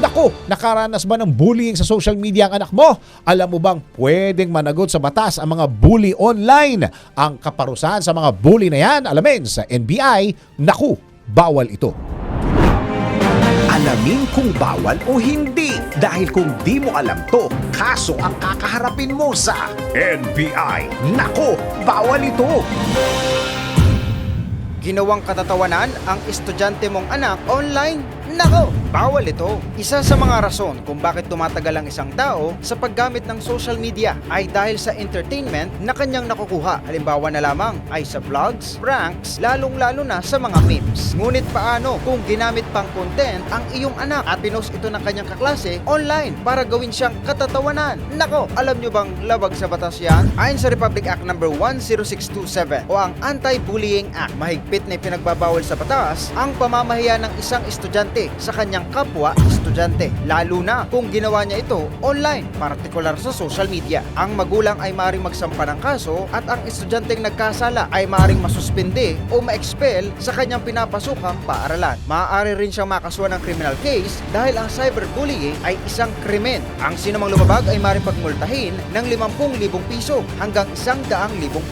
Naku, nakaranas ba ng bullying sa social media ang anak mo? Alam mo bang pwedeng managot sa batas ang mga bully online? Ang kaparusahan sa mga bully na yan, alamin sa NBI, naku, bawal ito. Alamin kung bawal o hindi. Dahil kung di mo alam to, kaso ang kakaharapin mo sa NBI. Nako, bawal ito. Ginawang katatawanan ang estudyante mong anak online? Nako, bawal ito. Isa sa mga rason kung bakit tumatagal ang isang tao sa paggamit ng social media ay dahil sa entertainment na kanyang nakukuha. Halimbawa na lamang ay sa vlogs, pranks, lalong-lalo na sa mga memes. Ngunit paano kung ginamit pang content ang iyong anak at pinost ito ng kanyang kaklase online para gawin siyang katatawanan? Nako, alam nyo bang labag sa batas yan? Ayon sa Republic Act number 10627 o ang Anti-Bullying Act, mahigpit na ipinagbabawal sa batas ang pamamahiya ng isang estudyante sa kanyang kapwa estudyante, lalo na kung ginawa niya ito online, partikular sa social media. Ang magulang ay maaaring magsampa ng kaso at ang estudyanteng nagkasala ay maaaring masuspende o ma-expel sa kanyang pinapasukang paaralan. Maaari rin siyang makasuhan ng criminal case dahil ang cyberbullying ay isang krimen. Ang sinumang lumabag ay maaaring pagmultahin ng 50,000 piso hanggang 100,000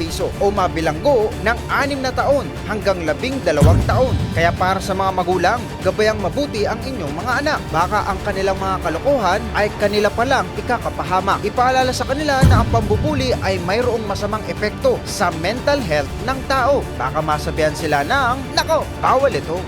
piso o mabilanggo ng 6 na taon hanggang 12 taon. Kaya para sa mga magulang, gabayang mabuti ang inyong mga anak. Baka ang kanilang mga kalokohan ay kanila palang ikakapahamak. Ipaalala sa kanila na ang pambubuli ay mayroong masamang epekto sa mental health ng tao. Baka masabihan sila ng, nako, bawal ito.